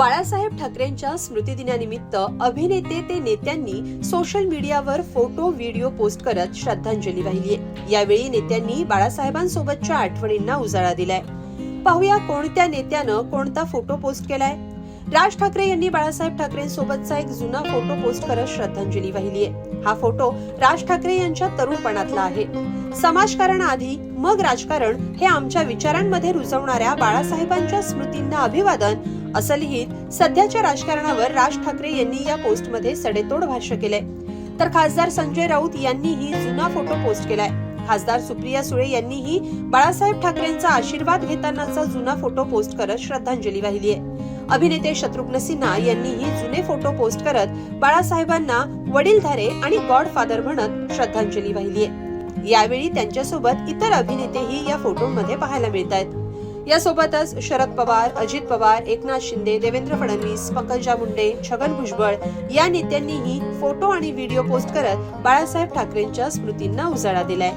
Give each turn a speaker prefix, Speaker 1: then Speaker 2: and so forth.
Speaker 1: बाळासाहेब ठाकरेंच्या स्मृतिदिनानिमित्त अभिनेते ते नेत्यांनी सोशल मीडियावर फोटो व्हिडिओ पोस्ट करत श्रद्धांजली वाहिली यावेळी नेत्यांनी बाळासाहेबांसोबतच्या आठवणींना उजाळा दिलाय. पाहूया कोणत्या नेत्यानं कोणता फोटो पोस्ट केलाय? राज ठाकरे यांनी बाळासाहेब ठाकरेंसोबतचा एक जुना फोटो पोस्ट करत श्रद्धांजली वाहिली आहे हा फोटो राज ठाकरे यांच्या तरुणपणातला आहे. समाजकारण आधी मग राजकारण हे आमच्या विचारांमध्ये रुजवणाऱ्या बाळासाहेबांच्या स्मृतींना अभिवादन असं लिहित सध्याच्या राजकारणावर राज ठाकरे यांनी या पोस्टमध्ये सडेतोड भाष्य केलंय. तर खासदार संजय राऊत यांनीही जुना फोटो पोस्ट केलाय. खासदार सुप्रिया सुळे यांनीही बाळासाहेब ठाकरेंचा आशीर्वाद घेतानाचा जुना फोटो पोस्ट करत श्रद्धांजली वाहिली आहे अभिनेते शत्रुघ्न सिन्हा यांनीही जुने फोटो पोस्ट करत बाळासाहेबांना वडीलधारे आणि गॉडफादर म्हणत श्रद्धांजली वाहिली आहे यावेळी त्यांच्यासोबत इतर अभिनेतेही या फोटोमध्ये पाहायला मिळत आहेत यासोबतच शरद पवार अजित पवार एकनाथ शिंदे देवेंद्र फडणवीस पंकजा मुंडे छगन भुजबळ या नेत्यांनीही फोटो आणि व्हिडिओ पोस्ट करत बाळासाहेब ठाकरेंच्या स्मृतींना उजाळा दिलाय.